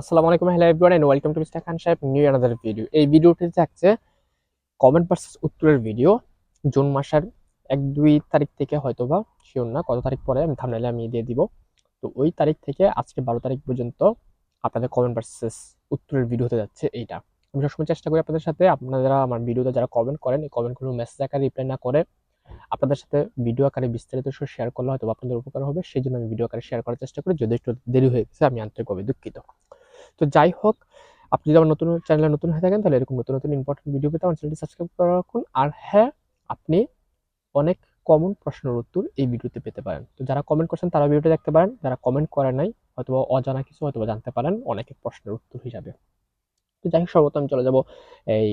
আসসালামু আলাইকুম hello everyone and welcome to mister Khan সাহেব নিউ অ্যানাদার ভিডিও এই ভিডিওটি থাকছে কমেন্ট ভার্সেস উত্তরের ভিডিও জুন মাসের এক, দুই তারিখ থেকে হয়তো বা শিওর না, কত তারিখ পরে, আমি আমি দিয়ে দিব। তো ওই তারিখ থেকে আজকে বারো তারিখ পর্যন্ত আপনাদের কমেন্ট ভার্সেস উত্তরের ভিডিও হতে যাচ্ছে এইটা। আমি সবসময় চেষ্টা করি আপনাদের সাথে, আপনারা আমার ভিডিওতে যারা কমেন্ট করেন, এই কমেন্টগুলো মেসেজ আকারে রিপ্লাই না করে, আপনাদের সাথে ভিডিও আকারে বিস্তারিত শেয়ার করলে হয়তো আপনাদের উপকার হবে, সেই জন্য আমি ভিডিও আকারে শেয়ার করার চেষ্টা করি, যদি একটু দেরি হয়ে গেছে, আমি আন্তরিকভাবে দুঃখিত। তো যাই হোক, আপনি যদি আমার নতুন চ্যানেলে নতুন হয়ে থাকেন, তাহলে এরকম নতুন নতুন ইম্পর্টেন্ট ভিডিও পেতে আমার চ্যানেলটি সাবস্ক্রাইব করে রাখুন। আর হ্যাঁ আপনি অনেক কমন প্রশ্নের উত্তর এই ভিডিওতে পেতে পারেন। তো যারা কমেন্ট করছেন তারা ভিডিওটা দেখতে পারেন। যারা কমেন্ট করে নাই হয়তো অজানা কিছু হয়তো জানতে পারেন অনেকের প্রশ্নের উত্তর হিসাবে। তো যাই হোক, সর্বপ্রথম চলে যাব এই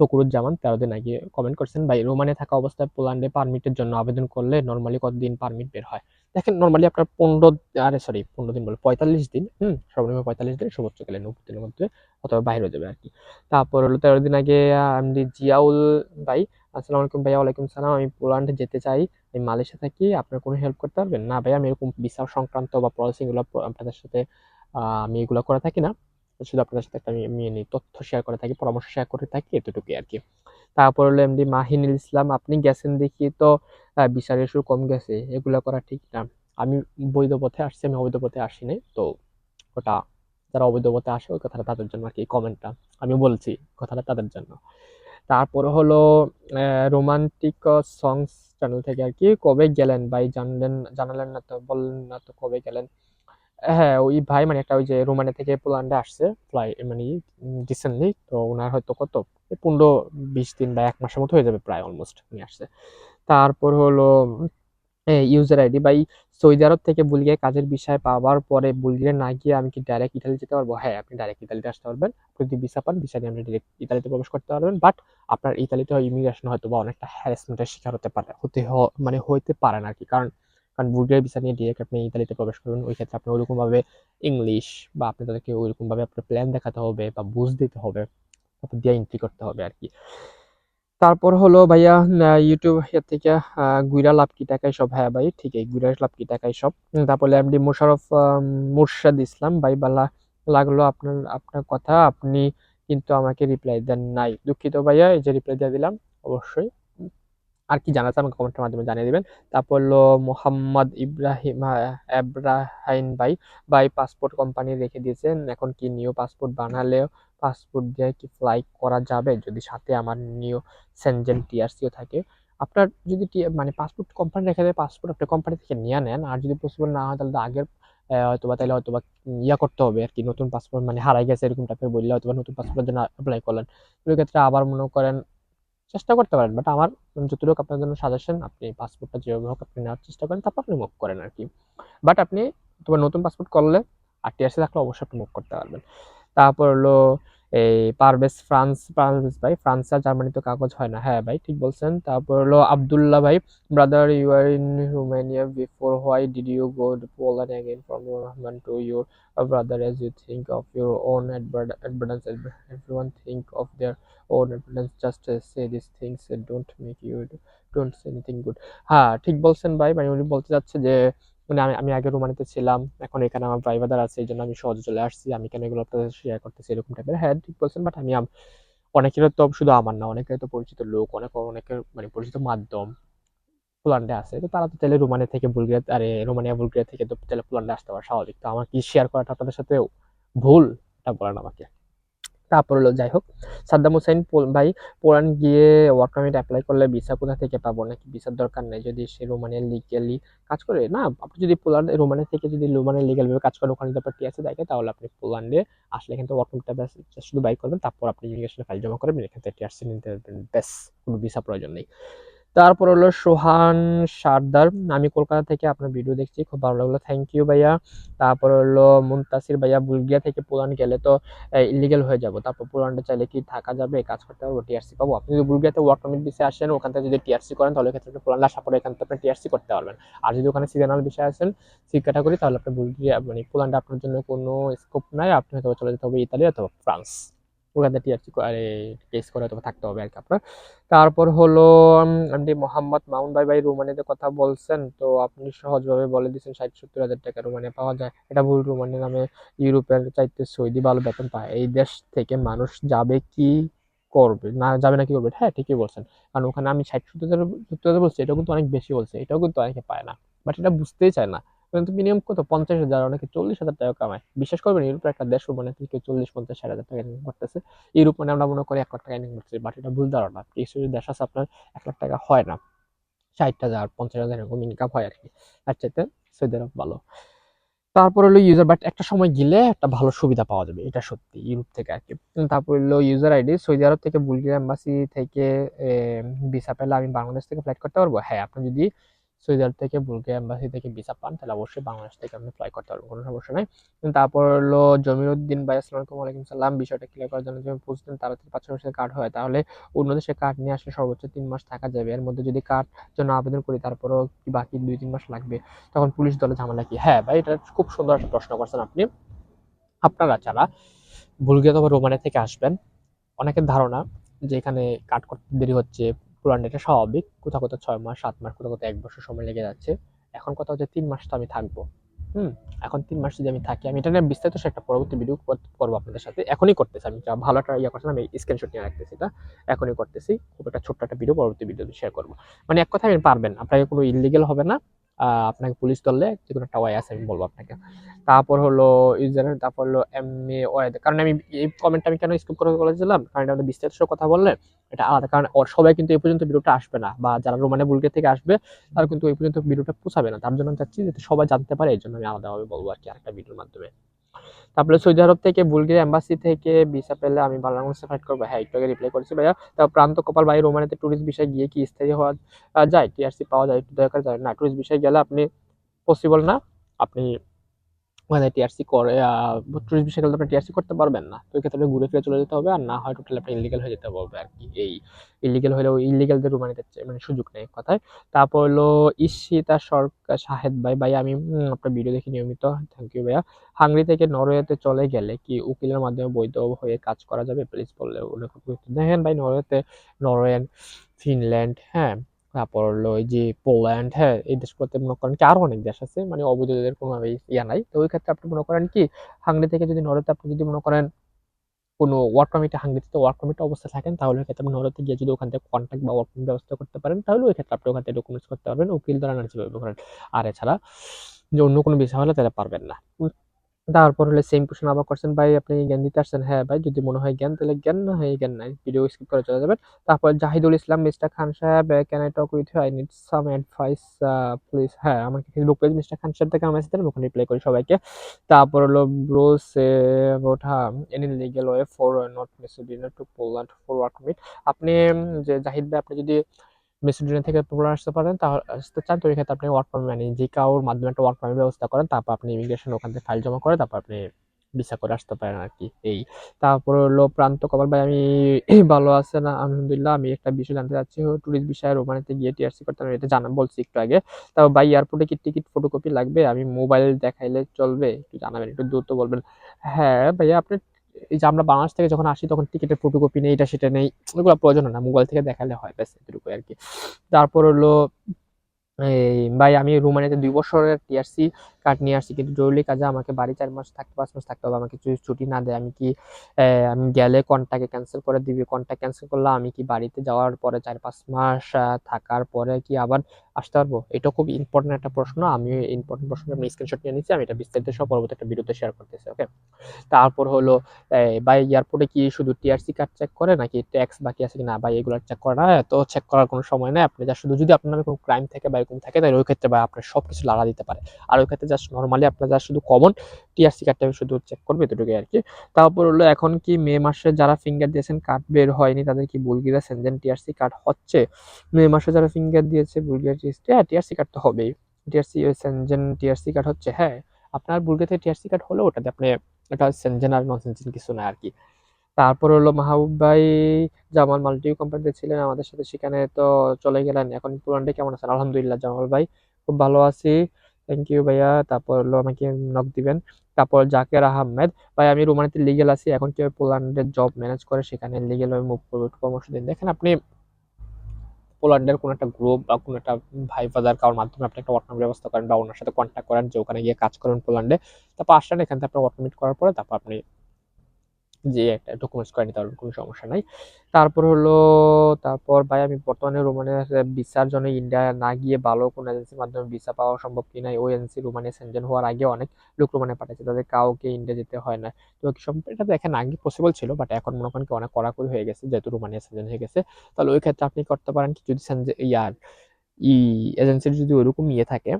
ফকরুজ্জামান তেরো দিন আগে কমেন্ট করছেন, ভাই রোমানে থাকা অবস্থায় পোল্যান্ডে পারমিটের জন্য আবেদন করলে নর্মালি কতদিন পারমিট বের হয়? দেখেন নর্মালি আপনার পনেরো, আরে সরি পনেরো দিন বলে, পঁয়তাল্লিশ দিন, হুম, সর্বনিম্ন পঁয়তাল্লিশ দিন সর্বোচ্চ গেলে নব্বই দিনের মধ্যে অথবা বাইরে যাবে আর কি। তারপর হলো তেরো দিন আগে আমি জিয়াউল ভাই, আসসালামু আলাইকুম ভাইয়া, ওয়ালাইকুম সালাম, আমি পোল্যান্ডে যেতে চাই, আমি মালয়েশিয়া থাকি, আপনার কোনো হেল্প করতে পারবেন? না ভাই আমি এরকম বিশাল সংক্রান্ত বা প্রসেসিংগুলো আপনাদের সাথে আমি এগুলো করে থাকি না। শুধু আপনাদের সাথে একটা আমি আমি তথ্য শেয়ার করে থাকি, পরামর্শ শেয়ার করে থাকি, এতটুকুই আর কি তারপর হলো এমডি মাহিনুল ইসলাম, আপনি গেছেন দেখি তো বিচার ইস্যু কম গেছে, এগুলো করা ঠিক না। আমি বৈধ পথে আসছি, আমি অবৈধ পথে আসিনি তো ওটা যারা অবৈধ পথে আসে, ওই কথাটা তাদের জন্য আর কি কমেন্টটা আমি বলছি কথাটা তাদের জন্য। তারপর হলো রোমান্টিক সংস চ্যানেল থেকে আর কি কবে গেলেন? ভাই, জানলেন জানালেন না তো, বললেন না তো কবে গেলেন? হ্যাঁ ওই ভাই মানে একটা ওই যে রোমানিয়া থেকে পোল্যান্ডে আসছে ফ্লাই মানে রিসেন্টলি তো ওনার হয়তো কত? পনেরো, বিশ দিন বা এক মাসের মতো হয়ে যাবে প্রায় অলমোস্ট উনি আসছে। তারপর হলো user ID by Saudi Arab থেকে বুলগিয়া কাজের বিষয় পাওয়ার পরে বুলগিয়া না গিয়ে আমি কি ডাইরেক্ট ইটালি যেতে পারব? হ্যাঁ আপনি ডাইরেক্ট ইতালিতে আসতে পারবেন। যদি ভিসা পান ভিসা নিয়ে আপনি ডাইরেক্ট ইতালিতে প্রবেশ করতে পারবেন। বাট আপনার ইতালিতে ইমিগ্রেশন হয়তো বা অনেকটা হ্যারাসমেন্টের শিকার হতে পারে, হতে মানে হইতে পারেন আর কি। কারণ কারণ বুলগেরিয়া ভিসা নিয়ে ডিরেক্ট আপনি ইতালিতে প্রবেশ করবেন ওই ক্ষেত্রে আপনি ওইরকমভাবে ইংলিশ বা আপনি তাদেরকে ওইরকমভাবে আপনার প্ল্যান দেখাতে হবে বা বুঝ দিতে হবে, তারপর দিয়ে এন্ট্রি করতে হবে আর কি। তারপর হলো ভাইয়া ইউটিউব এর থেকে গুইরা লাভ কি টাকায় সব? হ্যাঁ ভাই ঠিক এই গুইরা লাভ কি টাকায় সব। তারপরে এমডি মোশারফ মুর্শাদ ইসলাম, ভাই বালা, লাগল আপনার আপনার কথা, আপনি কিন্তু আমাকে রিপ্লাই দেন নাই। দুঃখিত ভাইয়া, এই যে রিপ্লাই দিয়ে দিলাম, অবশ্যই। আর কি জানাতে আমাকে কমেন্টের মাধ্যমে জানিয়ে দিবেন। তারপর হলো মোহাম্মদ ইব্রাহিম এব্রাহিম ভাই ভাই পাসপোর্ট কোম্পানি রেখে দিয়েছেন। এখন কি নিউ পাসপোর্ট বানালেও পাসপোর্ট দিয়ে কি ফ্লাই করা যাবে? যদি সাথে আমার নিউ সেনজেন টিআরসিও থাকে। আপনার যদি মানে পাসপোর্ট কোম্পানি রেখে দেয় পাসপোর্ট আপনি কোম্পানি থেকে নিয়ে নেন। আর যদি পসিবল না হয়, তাহলে আগের হয়তো বা তাহলে হয়তো বা ইয়া করতে হবে। আর কি নতুন পাসপোর্ট মানে হারাই গেছে এরকম টাইপের বললে হয়তো বা নতুন পাসপোর্টের জন্য অ্যাপ্লাই করলেন। ওই ক্ষেত্রে আবার মনে করেন চেষ্টা করতে পারেন বাট আমার যতটুকু আপনার জন্য সাজেশন আপনি পাসপোর্টটা যেভাবে হোক আপনি নেওয়ার চেষ্টা করেন, তারপর আপনি মুভ করেন আর কি বাট আপনি তোমার নতুন পাসপোর্ট করলে আর টিআরসি থাকলে অবশ্যই আপনি মুভ করতে পারবেন। তারপর হলো এই পারভেজ ফ্রান্স, পারভেজ ভাই, ফ্রান্স আর জার্মানি তো কাগজ হয় না। হ্যাঁ ভাই, ঠিক বলছেন। তারপর হলো আবদুল্লাহ ভাই brother you are in Romania before why did you go to Poland again from Rahman to your brother as you think of your own advance everyone think of their own advance just say this things don't make you don't say anything good হ্যাঁ ঠিক বলছেন ভাই। মানে উনি বলতে যাচ্ছে যে মানে আমি আগে রোমানিতে ছিলাম, এখন এখানে আমার প্রাইভেদার আছে এই জন্য আমি সহজে চলে আসছি, আমি কেন এগুলো আপনাদের শেয়ার করতেছি এরকম টাইপের হ্যাঁ ঠিক বলছেন বাট আমি অনেকের তো শুধু আমার না অনেকের তো পরিচিত লোক, অনেক, অনেকের মানে পরিচিত মাধ্যম পোল্যান্ডে আছে, তো তারা তো চাইলে রোমানিয়া থেকে বুলগেরিয়া, আরে রোমানিয়া, বুলগেরিয়া থেকে তো চাইলে পোল্যান্ডে আসতে পারে, স্বাভাবিক। তো আমার কি শেয়ার করাটা আপনাদের সাথে ভুল? এটা বলেন আমাকে। তারপর হলো যাই হোক সাদ্দাম হুসাইন ভাই পোল্যান্ড গিয়ে ওয়ার্ক পারমিট অ্যাপ্লাই করলে ভিসা কোথা থেকে পাবো? নাকি ভিসার দরকার নেই? যদি সে রোমানিয়ার লিগালি কাজ করে, না, আপনি যদি পোল্যান্ড, রোমানিয়া থেকে যদি রোমানিয়ার লিগালভাবে কাজ করেন, ওখানে ব্যাপারটি আছে দেখে তাহলে আপনি পোল্যান্ডে আসলে কিন্তু ওয়ার্ক পারমিটটা শুধু বাই করবেন, তারপর আপনি ইমিগ্রেশনে ফাইল জমা করবেন এখান থেকে টিআরসি নিতে ব্যাস, কোনো ভিসা প্রয়োজন নেই। তারপর হলো সোহান সারদার। আমি কলকাতা থেকে আপনার ভিডিও দেখছি, খুব ভালো লাগল। থ্যাংক ইউ ভাইয়া। তারপর হলো মুন্তাসির ভাইয়া বুলগিয়া থেকে পোল্যান্ড গেলে তো ইলিগেল হয়ে যাব। তারপর পোল্যান্ডে চাইলে কি থাকা যাবে? কাজ করতে পারব টিআরসি পাবো। আপনি যদি বুলগিয়াতে ওয়ার্ক পারমিট বিষয়ে আসেন, ওখান থেকে যদি টিআরসি করেন, তাহলে ক্ষেত্রে আপনি পোল্যান্ড আসার পরে এখান থেকে আপনি টিআরসি করতে পারবেন। আর যদি ওখানে সিজনাল বিষয়ে আসেন সি ক্যাটাগরি তাহলে আপনি বুলগিয়া মানে পোল্যান্ডে আপনার জন্য কোনো স্কোপ নাই। আপনি হয়তো চলে যেতে হবে ইতালি অথবা ফ্রান্স। ওখানে টিআরসি আরে কেস করে তো থাকতে হবে আর কি আপনার। তারপর হলো আপনি মোহাম্মদ মাউন ভাই ভাই রোমানিতে কথা বলছেন, তো আপনি সহজভাবে বলে দিচ্ছেন ষাট সত্তর হাজার টাকা রোমানিয়া পাওয়া যায়। এটা ভুল রোমানি নামে ইউরোপের চাইতে সৌদি ভালো বেতন পায়। এই দেশ থেকে মানুষ যাবে কি করবে? না, যাবে না কি করবে? হ্যাঁ ঠিকই বলছেন। কারণ ওখানে আমি ষাট সত্তর হাজার সত্তর হাজার বলছি, এটাও কিন্তু অনেক বেশি বলছে, এটাও কিন্তু অনেকে পায় না। বাট এটা বুঝতেই চায় না। কিন্তু মিনিমাম কত? পঞ্চাশ হাজার অনেকে চল্লিশ হাজার টাকা কামায়। বিশ্বাস করবেন ইউরোপের একটা দেশ মানে থেকে চল্লিশ, পঞ্চাশ, ষাট হাজার টাকা ইনকাম করতেছে। ইউরোপ মানে আমরা মনে করি এক লাখ টাকা ইনকাম করতেছি বাট এটা ভুল ধারণা। কিছু দেশ আছে আপনার এক লাখ টাকা হয় না। ষাট হাজার, পঞ্চাশ হাজার এরকম ইনকাম হয় আর কি। তার চাইতে সৌদি আরব ভালো। তারপর হলো ইউজার বাট একটা সময় গেলে একটা ভালো সুবিধা পাওয়া যাবে, এটা সত্যি ইউরোপ থেকে আর কি। তারপর হলো ইউজার আইডি সৌদি আরব থেকে বুলগেরিয়া এম্বাসি থেকে ভিসা পেলে আমি বাংলাদেশ থেকে ফ্লাইট করতে পারব? হ্যাঁ আপনি যদি আরব থেকে, বুলগেরিয়া এম্বাসি থেকে ভিসা পান, তাহলে অবশ্যই বাংলাদেশ থেকে আপনি ফ্লাই করতে পারবেন, কোনো সমস্যা নাই। তারপর হলো জমিরুদ্দিন ভাই, আসসালামু আলাইকুম সালাম, বিষয়টা ক্লিয়ার করার জন্য যদি বুঝতেন তাড়াতাড়ি পাঁচ মাসের কার্ড হয়। তাহলে অন্য দেশে কার্ড নিয়ে আসলে সর্বোচ্চ তিন মাস থাকা যাবে। এর মধ্যে যদি কার্ড জন্য আবেদন করি, তারপরও কি বাকি দুই, তিন মাস লাগবে? তখন পুলিশ দলে ঝামেলা কি? হ্যাঁ ভাই, এটা খুব সুন্দর একটা প্রশ্ন করছেন আপনি। আপনারা যারা বুলগেরিয়া অথবা রোমানিয়া থেকে আসবেন, অনেকের ধারণা যে এখানে কাট করতে দেরি হচ্ছে পুরান এটা স্বাভাবিক, কোথাও কোথাও ছয় মাস, সাত মাস, কোথাও কোথাও এক বছর সময় লেগে যাচ্ছে। এখন কথা হচ্ছে তিন মাস তো আমি থাকব। হুম? এখন তিন মাস যদি আমি থাকি, আমি এটা নিয়ে বিস্তারিত সে একটা পরবর্তী ভিডিও করব আপনাদের সাথে। এখনই করতেছি আমি। যা ভালো একটা ইয়ে করছিলাম আমি স্ক্রিনশট নিয়ে রাখতেছি এটা। এখনই করতেছি। খুব একটা ছোট্ট একটা ভিডিও পরবর্তী ভিডিও শেয়ার করব। মানে এক কথা আমি পারবেন আপনাকে কোনো ইলিগেল হবে না। আপনাকে পুলিশ ধরলে যে কোনো একটা ওয়াই আছে, আমি বলব আপনাকে। তারপর হলো ইউজারের তারপর হলো এম এ ওয়াই কারণ আমি এই কমেন্টটা আমি কেন স্কিপ করে বলেছিলাম? কারণ এটা বিস্তারিত কথা বললে এটা আলাদা, কারণ ওর সবাই কিন্তু এই পর্যন্ত ভিডিওটা আসবে না, বা যারা রোমানে বুলকে থেকে আসবে, তারা কিন্তু এই পর্যন্ত ভিডিওটা পৌঁছাবে না। তার জন্য আমি চাচ্ছি যাতে সবাই জানতে পারে, এই জন্য আমি আলাদাভাবে বলব আর কি আরেকটা ভিডিওর মাধ্যমে। তারপরে সৌদি আরব থেকে, বুলগেরিয়া এম্বাসি থেকে ভিসা পেলে আমি বাংলাদেশে ফাইট করব। হ্যাঁ একটু আগে রিপ্লাই করেছি ভাইয়া। তো প্রান্ত কপাল ভাই রোমানিতে ট্যুরিস্ট বিষয় গিয়ে কি স্থায়ী হওয়া যায়? টিআরসি পাওয়া যায়, একটু দয়া করে যায় না। ট্যুরিস্ট বিষয় গেলে আপনি পসিবল না। আপনি মানে টিআরসি করে বিষয়ে গেলে আপনি টিআরসি করতে পারবেন না। তো ক্ষেত্রে ঘুরে ফিরে চলে যেতে হবে, আর না হয় টোটাল আপনি ইলিগাল হয়ে যেতে হবে আর কি। এই ইলিগাল হলেও ইলিগালদের রুমানিতে মানে সুযোগ নেই কথায়। তারপর হলো ঈশিতা সরকার শাহেদ ভাই। ভাই, আমি আপনার ভিডিও দেখি নিয়মিত। থ্যাংক ইউ ভাইয়া। হাঙ্গরি থেকে নরওয়েতে চলে গেলে কি উকিলের মাধ্যমে বৈধ হয়ে কাজ করা যাবে? প্লিজ বললে দেখেন ভাই, নরওয়েতে নরওয়েন ফিনল্যান্ড হ্যাঁ। তারপর হলো ওই যে পোল্যান্ড হ্যাঁ এই দেশগুলোতে মনে করেন কি আরও অনেক দেশ আছে মানে অবৈধদের কোনোভাবে ইয়া নাই। তো ওই ক্ষেত্রে আপনি মনে করেন কি, হাঙ্গরি থেকে যদি নরওয়েতে আপনি যদি মনে করেন কোনো ওয়ার্ক পারমিটে হাঙ্গরিতে ওয়ার্ক পারমিট অবস্থা থাকেন, তাহলে ক্ষেত্রে আপনি নরওয়েতে গিয়ে যদি ওখান থেকে কন্ট্যাক্ট বা ওয়ার্ক ব্যবস্থা করতে পারেন, তাহলে ওই ক্ষেত্রে আপনি ওখান থেকে ডকুমেন্টস করতে পারবেন। উকিল দ্বারা না যেভাবে করেন আর এছাড়া যে অন্য কোনো বিষয় হলে তাহলে পারবেন না। তারপর হলে সেম কোশ্চেন আবার করছেন ভাই, আপনি জ্ঞান দিতে আসছেন? হ্যাঁ ভাই, যদি মনে হয় জ্ঞান, তাহলে জ্ঞান না হয় জ্ঞান নাই। ভিডিও স্কিপ করে চলে যাবেন। তারপর জাহিদুল ইসলাম মিস্টার খান সাহেব can I talk with I need some advice please হ্যাঁ আমাকে ফেসবুক পেজ মিস্টার খান সাহেব থেকে আমার সাথে ওখানে রিপ্লাই করি সবাইকে। তারপর হলো bros about any legal way for not Macedonia to Poland for work meet আপনি যে জাহিদ ভাই, আপনি যদি মেসিডোনিয়া থেকে পোল্যান্ড আসতে পারেন তাহলে আসতে চান, তো এই ক্ষেত্রে আপনি ওয়ার্ক পারমিট মানে যে কারোর মাধ্যমে একটা ওয়ার্ক পারমিট ব্যবস্থা করেন, তারপর আপনি ইমিগ্রেশন ওখান থেকে ফাইল জমা করে তারপর আপনি ভিসা করে আসতে পারেন আর কি এই তারপর হলো প্রান্ত কপাল ভাই, আমি ভালো আছেন আলহামদুলিল্লাহ, আমি একটা বিষয় জানতে চাচ্ছি ট্যুরিস্ট বিষয়ে রোমানিতে গিয়ে টিআরসি করতে এটা জানা, বলছি একটু আগে। তাও ভাই এয়ারপোর্টে কি টিকিট ফটোকপি লাগবে? আমি মোবাইল দেখাইলে চলবে, একটু জানাবেন, একটু দ্রুত বলবেন। হ্যাঁ ভাইয়া, আপনি এই যে আমরা বাংলাদেশ থেকে যখন আসি, তখন টিকিটের ফটোকপি নেই, এটা সেটা নেই, ওগুলো প্রয়োজন না মোবাইল থেকে দেখালে হয়, ব্যাস এটুকু আর কি। তারপর হলো ভাই, আমি রোমানিয়াতে দুই বছরের টিআরসি কার্ড নিয়ে আসছি, কিন্তু জরুরি কাজে আমাকে বাড়ি চার মাস থাকতে, পাঁচ মাস থাকতে হবে, আমাকে যদি ছুটি না দেয়। আমি কি আমি গেলে কন্ট্যাক্টে ক্যান্সেল করে দিবি? কন্ট্যাক্ট ক্যান্সেল করলে আমি কি বাড়িতে যাওয়ার পরে চার পাঁচ মাস থাকার পরে কি আবার আসতে পারব? এটা খুব ইম্পর্টেন্ট একটা প্রশ্ন আমি ইম্পর্টেন্ট প্রশ্ন আমি স্ক্রিনশট নিয়ে নিচ্ছি আমি এটা বিস্তারিত সব পরবর্তী একটা ভিডিওতে শেয়ার করতেছি ওকে তারপর হলো বাই এয়ারপোর্টে কি শুধু টিআরসি কার্ড চেক করে নাকি ট্যাক্স বাকি আছে কি না ভাই, এগুলো চেক করে না তো চেক করার কোনো সময় নেই, আপনি যা শুধু যদি আপনার কোনো ক্রাইম থেকে বা এরকম থাকে, তাহলে ওই ক্ষেত্রে বা আপনার সব কিছু লাড়া দিতে পারে। আর ওই ক্ষেত্রে জাস্ট নর্মালি আপনার যা শুধু কমন টিআরসি কার্ডটা শুধু চেক করবে এতটুকুই আর কি। তারপর হলো এখন কি মে মাসে যারা ফিঙ্গার দিয়েছেন কার্ড বের হয়নি, তাদের কি বুলগিরা সেনজেন টিআরসি কার্ড হচ্ছে? মে মাসে যারা ফিঙ্গার দিয়েছে বুলগিরা হ্যাঁ টিআরসি কার্ড তো হবেই। টিআরসি সেনজেন টিআরসি কার্ড হচ্ছে হ্যাঁ। আপনার বুলগেতে টিআরসি কার্ড হলে ওটাতে আপনি, এটা সেনজেন আর নন সেনজেন কিছু না আর কি। তারপর হলো মাহবুব ভাই, জামাল মাল্টি কোম্পানিতে ছিলেন, আমাদের সাথে সেখানে তো চলে গেলেন। এখন পুরানটা কেমন আছেন? আলহামদুলিল্লাহ, জামাল ভাই, খুব ভালো আছি। থ্যাংক ইউ ভাইয়া। তারপর হলো আমাকে নক দিবেন। তারপর জাকের আহমেদ, ভাই, আমি রোমানিতে লিগেল আছি। এখন কীভাবে পোল্যান্ডের জব ম্যানেজ করে সেখানে লিগেল মুভ করব পরামর্শ দিন। দেখেন আপনি পোল্যান্ডের কোনো একটা গ্রুপ বা কোনো একটা ভাই ফাদার কারোর মাধ্যমে আপনি একটা ওয়ার্ক ব্যবস্থা করেন বা ওনার সাথে কন্ট্যাক্ট করেন, যে ওখানে গিয়ে কাজ করেন পোল্যান্ডে, তারপর আসলেন এখান থেকে আপনার ওয়ার্ক করার পরে তারপর আপনি যে একটা ডকুমেন্টস করে নিতে পারবেন কোনো সমস্যা নাই। তারপর হলো, তারপর ভাই আমি বর্তমানে রোমানিয়া ভিসার জন্য ইন্ডিয়া না গিয়ে ভালো কোনো এজেন্সির মাধ্যমে ভিসা পাওয়া সম্ভব কি না ওই এজেন্সি রোমানিয়া সেনজেন হওয়ার আগে অনেক লোক রোমানিয়া পাঠাচ্ছে তাদের কাউকে ইন্ডিয়া যেতে হয় না। তো এটা দেখেন আগে পসিবল ছিল বাট এখন মনে করেন কি অনেক কড়াকড়ি হয়ে গেছে, যেহেতু রোমানিয়া সেনজেন হয়ে গেছে। তাহলে ওই ক্ষেত্রে আপনি করতে পারেন কি, যদি ইয়ার, ই এজেন্সির যদি ওরকম ইয়ে থাকে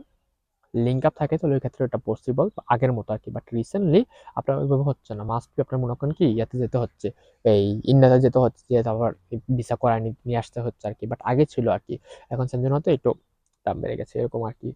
লিঙ্ক আপ থাকে, তাহলে ওই ক্ষেত্রে ওটা পসিবল আগের মতো আর কি বাট রিসেন্টলি আপনার ওইভাবে হচ্ছে না। মাস্ট বি আপনার মনে করেন কি, ইয়াতে যেতে হচ্ছে। এই ইন্ডিয়াতে যেতে হচ্ছে যে আবার ভিসা করায় নিয়ে আসতে হচ্ছে আর কি বাট আগে ছিল আর কি এখন সেজন্য হয়তো একটু দাম বেড়ে গেছে, এরকম আর কি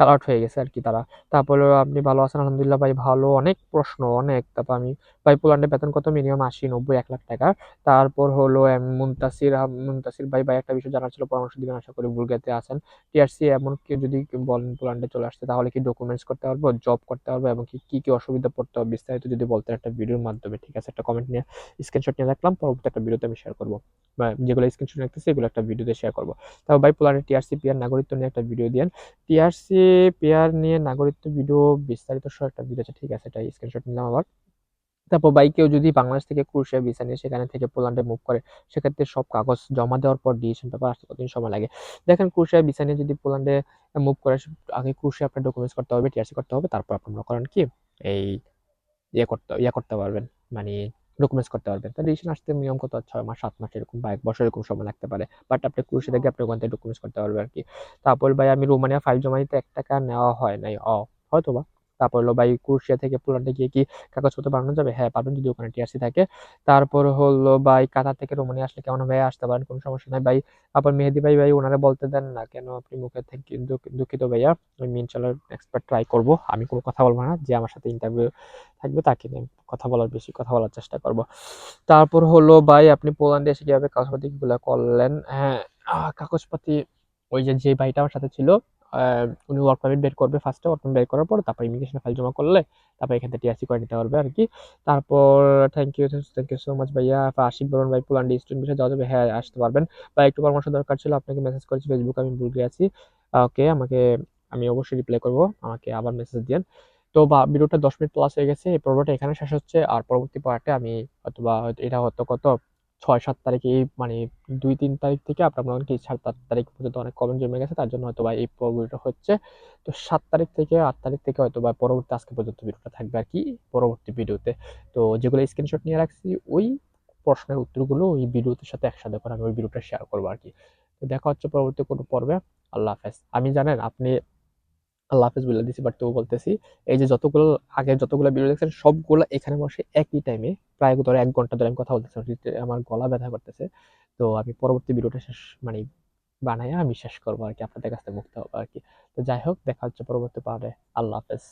অ্যালার্ট হয়ে গেছে আর কি তারা। তারপরে আপনি ভালো আছেন, আলহামদুলিল্লাহ ভাই, ভালো। অনেক প্রশ্ন, অনেক। তারপর আমি, ভাই, পোল্যান্ডে বেতন কত মিনিমাম আশি, নব্বই, এক লাখ টাকা। তারপর হলো মুনতাসির মুনতাসির ভাই ভাই, একটা বিষয় জানার ছিল, পরামর্শ দিবেন, আশা করি বুলগাতে আছেন। টিআরসি, এমন কেউ যদি বলেন পোল্যান্ডে চলে আসতে, তাহলে কি ডকুমেন্টস করতে পারব জব করতে পারব, এবং কি কি কি অসুবিধা পড়তে হবে, বিস্তারিত যদি বলতেন একটা ভিডিওর মাধ্যমে, ঠিক আছে? একটা কমেন্ট নিয়ে স্ক্রিনশট নিয়ে রাখলাম, পরবর্তী একটা ভিডিওতে আমি শেয়ার করব। বা যেগুলো স্ক্রিনশট রাখতেছি, এগুলো একটা ভিডিওতে শেয়ার করব। তারপর ভাই, পোল্যান্ডের টিআরসি পিআর নাগরিকত্ব নিয়ে একটা ভিডিও দিয়েন। টিআরসি পেয়ার নিয়ে নাগরিকত্ব ভিডিও বিস্তারিত সহ একটা ভিডিও আছে, ঠিক আছে, এটা স্ক্রিনশট নিলাম আবার। তারপর ভাই কেউ যদি বাংলাদেশ থেকে ক্রুশিয়া ভিসা নিয়ে সেখানে থেকে পোল্যান্ডে মুভ করে, সেক্ষেত্রে সব কাগজ জমা দেওয়ার পর ডিসিশন পেপার আসতে কতদিন সময় লাগে? দেখেন ক্রুশিয়া ভিসা নিয়ে যদি পোল্যান্ডে মুভ করে আগে ক্রুশিয়া আপনার ডকুমেন্টস করতে হবে টিআরসি করতে হবে, তারপর আপনি মনে করেন কি? এই ইয়ে করতে ইয়ে করতে পারবেন। মানে ডকুমেন্টস করতে পারবেন। তাহলে রেজিস্ট্রেশন আসতে নিয়ম কত? ছয় মাস সাত মাস এরকম বা এক বছর এরকম সময় লাগতে পারে। বাট আপনি ক্রুশে থেকে আপনি ওখান থেকে ডকুমেন্টস করতে পারবেন আর কি। তারপর ভাই আমি রোমানিয়া ফাইল জমা দিতে এক টাকা নেওয়া হয় নাই। অ হয়তো বা তারপর হলো ভাই ক্রুশিয়া থেকে পোল্যান্ডে গিয়ে কি কাগজপত্র বানানো যাবে? হ্যাঁ পাবেন যদি ওখানে টিআরসি থাকে। তারপর হলো ভাই কাতার থেকে রোমানিয়া আসলে কেমন ভাই আসতে পারেন, কোনো সমস্যা নাই। ভাই আবার মেহেদি ভাই ভাই, ওনারা বলতে দেন না কেন আপনি মুখে থেকে দুঃখিত ভাইয়া। আমি চালার এক্সপার্ট ট্রাই করব। আমি কোনো কথা বলব না। যে আমার সাথে ইন্টারভিউ থাকবে তাকে নিয়ে কথা বলার, বেশি কথা বলার চেষ্টা করব। তারপর হলো ভাই আপনি পোল্যান্ডে এসে কীভাবে কাগজপাতি গুলো করলেন? হ্যাঁ কাগজপাতি ওই যে যে ভাইটা আমার সাথে ছিল উনি ওয়ার্ক পারমিট বের করবে ফার্স্টে ওয়ার্ক পারমিট বের করার পর তারপর ইমিগ্রেশন ফাইল জমা করলে তারপর এখান থেকে টিআরসি করে নিতে পারবে আর কি তারপর thank you thank you so much ভাইয়া। আশিক বরণ ভাই পোল্যান্ডে স্টুডেন্ট বিষয়ে যাওয়া যাবে হ্যাঁ আসতে পারবেন। বা একটু পরামর্শ দরকার ছিল, আপনাকে মেসেজ করেছি ফেসবুক আমি ভুলে আছি ওকে আমাকে, আমি অবশ্যই রিপ্লাই করব, আমাকে আবার মেসেজ দিন তো বা ভিডিওটা দশ মিনিট প্লাস হয়ে গেছে, এই পর্বটা এখানে শেষ হচ্ছে, আর পরবর্তী পার্টে আমি অথবা এটা হয়তো কত ছয় সাত তারিখে এই মানে দুই তিন তারিখ থেকে আপনার মনে কি সাত আট তারিখ পর্যন্ত অনেক কমেন্ট জমে গেছে, তার জন্য হয়তো বা এই পর্বটা হচ্ছে। তো সাত তারিখ থেকে, আট তারিখ থেকে হয়তো বা পরবর্তী আজকে পর্যন্ত ভিডিওটা থাকবে আর কি পরবর্তী ভিডিওতে। তো যেগুলো স্ক্রিনশট নিয়ে রাখছি, ওই প্রশ্নের উত্তরগুলো ওই ভিডিওতে সাথে একসাথে করে আমি ওই ভিডিওটা শেয়ার করব আর কি। তো দেখা হচ্ছে পরবর্তী কোনো পর্বে। আল্লাহ হাফেজ। আমি জানেন আপনি আল্লাহ হাফেজ বলে দিছি বাট তবু বলতেছি, এই যে যতগুলো, আগে যতগুলো ভিডিও দেখছেন, সবগুলো এখানে বসে একই টাইমে প্রায় ধরো এক ঘণ্টা ধরে আমি কথা বলতেছি, আমার গলা ব্যথা করতেছে। তো আমি পরবর্তী ভিডিওটা শেষ মানে বানাই আমি শেষ করব আর কি, আপনাদের কাছ মুক্ত হব আর কি। তো যাই হোক, দেখা হচ্ছে পরবর্তী পাহাড়ে আল্লাহ হাফেজ।